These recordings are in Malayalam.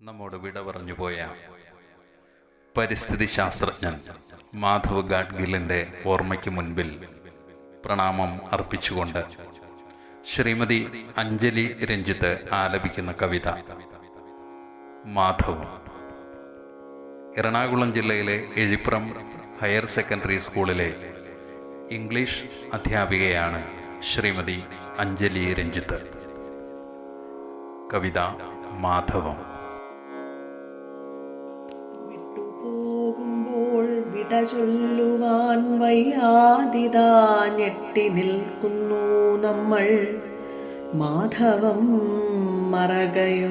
നമ്മോട് വിട പറഞ്ഞു പോയ പരിസ്ഥിതി ശാസ്ത്രജ്ഞൻ മാധവ് ഗാഡ്ഗിലിന്റെ ഓർമ്മയ്ക്ക് മുൻപിൽ പ്രണാമം അർപ്പിച്ചുകൊണ്ട് ശ്രീമതി അഞ്ജലി രഞ്ജിത്ത് ആലപിക്കുന്ന കവിത മാധവ്. എറണാകുളം ജില്ലയിലെ എഴിപ്പുറം ഹയർ സെക്കൻഡറി സ്കൂളിലെ ഇംഗ്ലീഷ് അധ്യാപികയാണ് ശ്രീമതി അഞ്ജലി രഞ്ജിത്ത്. കവിത മാധവം. വിട ചൊല്ലുവാൻ വയ്യാതിതാ ഞെട്ടി നിൽക്കുന്നു നമ്മൾ. മാധവം മറകയോ?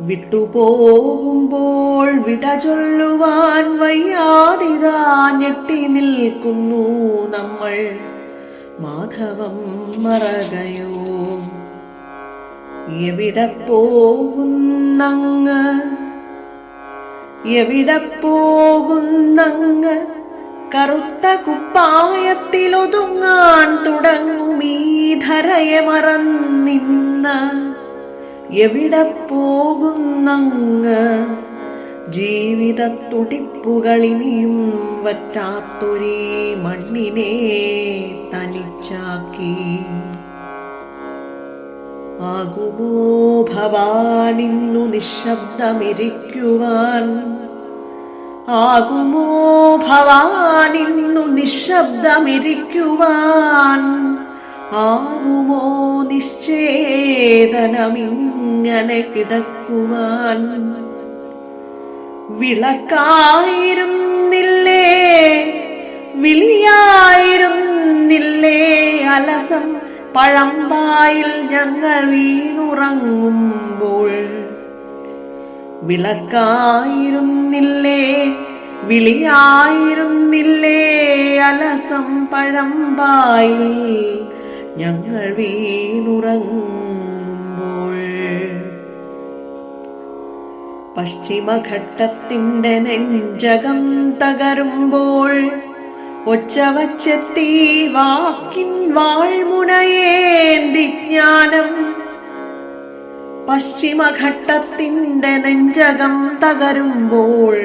വിട്ടുപോകുമ്പോൾ വിട ചൊല്ലുവാൻ വയ്യാതിതാ ഞെട്ടി നിൽക്കുന്നു നമ്മൾ. മാധവം മറകയോ? എവിടെ പോകുന്നങ്ങ് എവിടെ പോകുന്നങ്ങ് കറുത്ത കുപ്പായത്തിലൊതുങ്ങാൻ തുടങ്ങും ഈ ധരയെ മറന്നിന്ന്. എവിടെ പോകുന്നങ്ങ് ജീവിത തുടിപ്പുകളിനിയും വറ്റാത്തൊരേ മണ്ണിനെ തനിച്ചാക്കി. ആകുമോ ഭവാനിന്നു നിശബ്ദമിരിക്കുവാൻ? ആകുമോ ഭവാനിന്നു നിശബ്ദമിരിക്കുവാൻ? ആകുമോ നിശ്ചേതനമിങ്ങനെ കിടക്കുവാൻ? വിളക്കായിരുന്നില്ലേ? വിളിയായിരുന്നില്ലേ അലസം പഴമ്പായിൽ ഞങ്ങൾ വീണുറങ്ങുമ്പോൾ വിളക്കായിരുന്നില്ലേ വിളിയായിരുന്നില്ലേ അലസം പഴമ്പായിൽ ഞങ്ങൾ വീണുറങ്ങുമ്പോൾ. പശ്ചിമഘട്ടത്തിന്റെ നെഞ്ചകം തകരുമ്പോൾ ഒച്ചവച്ചെത്തി വാക്കിൻ വാൾമുനയേന്തി ജ്ഞാനം. പശ്ചിമഘട്ടത്തിന്റെ നെഞ്ചകം തകരുമ്പോൾ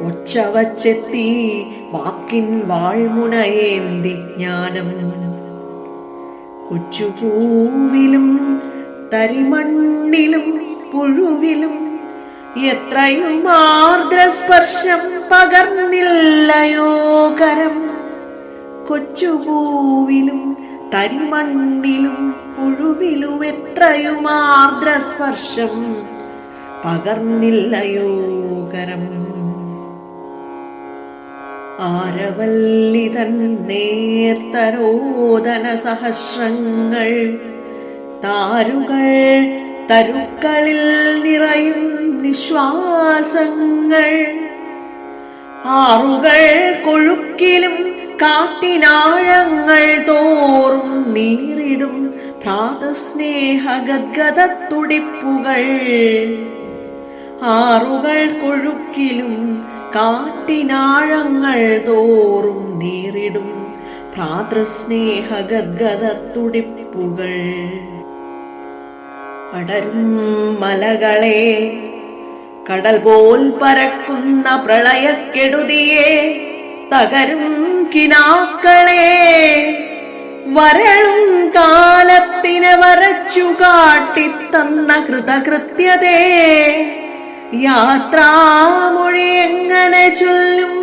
ഒച്ചവച്ചെത്തി വാക്കിൻ വാൾമുനയേന്തി ജ്ഞാനം. കൊച്ചുപൂവിലും തരിമണ്ണിലും പുഴുവിലും എത്രയും ആർദ്രസ്പർശം പകർന്നില്ലയോ കരം. കൊച്ചുപൂവിലും തരിമണ്ണിലും പുഴുവിലും എത്രയും ആർദ്രസ്പർശം പകർന്നില്ലയോ കരം. ആരവല്ലിതൻ നേർത്തരോദന സഹസ്രങ്ങൾ താരുകൾ തരുക്കളിൽ നിറയും നിശ്വാസങ്ങൾ ആറുകൾ കൊഴുക്കിലും കാട്ടിനാഴങ്ങൾ തോറും നീറിടും ഭ്രാതസ്നേഹ ഗദ്ഗത തുടിപ്പുകൾ ആറുകൾ കൊഴുക്കിലും കാട്ടിനാഴങ്ങൾ തോറും നീറിടും ഭ്രാതൃസ്നേഹ ഗദ്ഗത തുടിപ്പുകൾ പടരും മലകളെ കടൽ പോൽ പരക്കുന്ന പ്രളയക്കെടുതിയെ തകരും കിനാക്കളെ വരളും കാലത്തിന് വരച്ചു കാട്ടിത്തന്ന കൃതകൃത്യതേ. യാത്രാമൊഴി എങ്ങനെ ചൊല്ലും?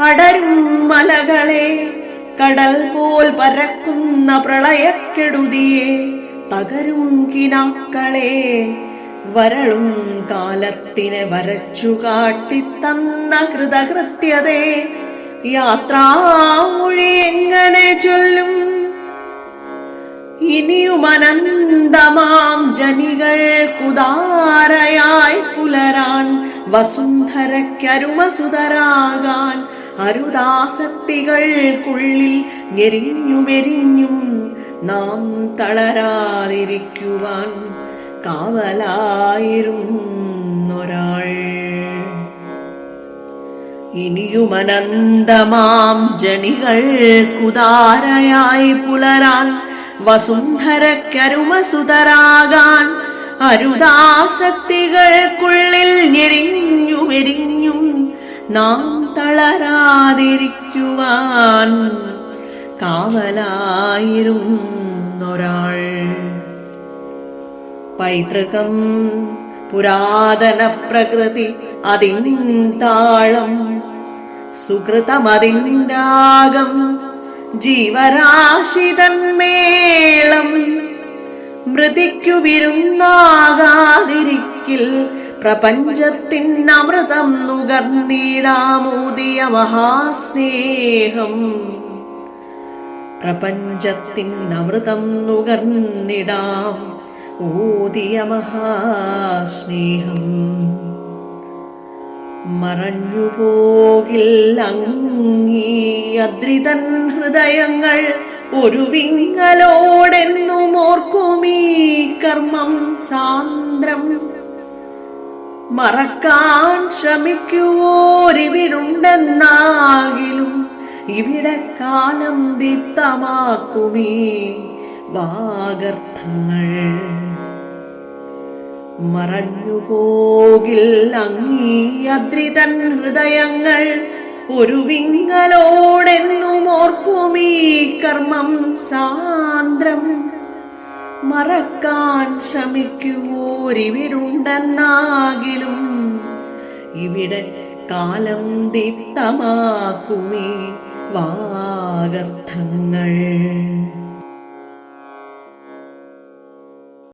അടരും മലകളെ കടൽ പോൽ പരക്കുന്ന പ്രളയക്കെടുതിയെ തകരും കിനാക്കളെ. വരളും കാലത്തിനെ വരച്ചു കാട്ടി കാട്ടിത്തന്ന കൃതകൃത്യതേ. യാത്രാമൊഴി എങ്ങനെ ചൊല്ലും? ഇനിയും അനന്തമാം ജനികൾക്കുദാരയായി പുലരാൻ വസുന്ധരയ്ക്കരുമസുതരാകാൻ അരുദാസക്തികൾക്കുള്ളിൽ ഞെരിഞ്ഞുമെരിഞ്ഞും നാം തളരാതിരിക്കുവാൻ കാവലായിരുന്നൊരാൾ. ഇനിയുമനന്തമാം ജണികൾ കുതാരയായി പുലരാൻ വസുന്ധരക്കരുമസുതരാകാൻ അരുതാസക്തികൾക്കുള്ളിൽ ഞെരിഞ്ഞു മെരിഞ്ഞും നാം തളരാതിരിക്കുവാൻ കാവലായിരുന്നൊരാൾ. പൈതൃകം പുരാതന പ്രകൃതി അതിൻ താളം സുഹൃതമതിന്റാകം ജീവരാശിതന്മേളം മൃതിക്കു വിരുന്നാകാതിരിക്കിൽ പ്രപഞ്ചത്തിൻ അമൃതം നുകർന്നീടാമൂതിയ മഹാസ്നേഹം. പ്രപഞ്ചത്തിൻ അമൃതം നുകർന്നിടാം ഊതിയ മഹാസ്നേഹം. മറഞ്ഞുപോകിൽ അദ്രിതൻ ഹൃദയങ്ങൾ. ഒരു വിങ്ങലോടെന്നും ഓർക്കുമീ കർമ്മം സാന്ദ്രം. മറക്കാൻ ശ്രമിക്കുവോരിവിടുണ്ടെന്നാകിലും ഇവിടെ കാലം ദീപ്തമാക്കുമീ വാഗർത്ഥങ്ങൾ. മറഞ്ഞുപോകിൽ അങ്ങീ അദ്രിതൻ ഹൃദയങ്ങൾ ഒരു വിങ്ങലോടെന്നും ഓർക്കുമീ കർമ്മം സാന്ദ്രം. മറക്കാൻ ശ്രമിക്കുവോരിവിടുണ്ടെന്നാകിലും ഇവിടെ കാലം ദീപ്തമാക്കുമേ വാഗർത്ഥങ്ങൾ.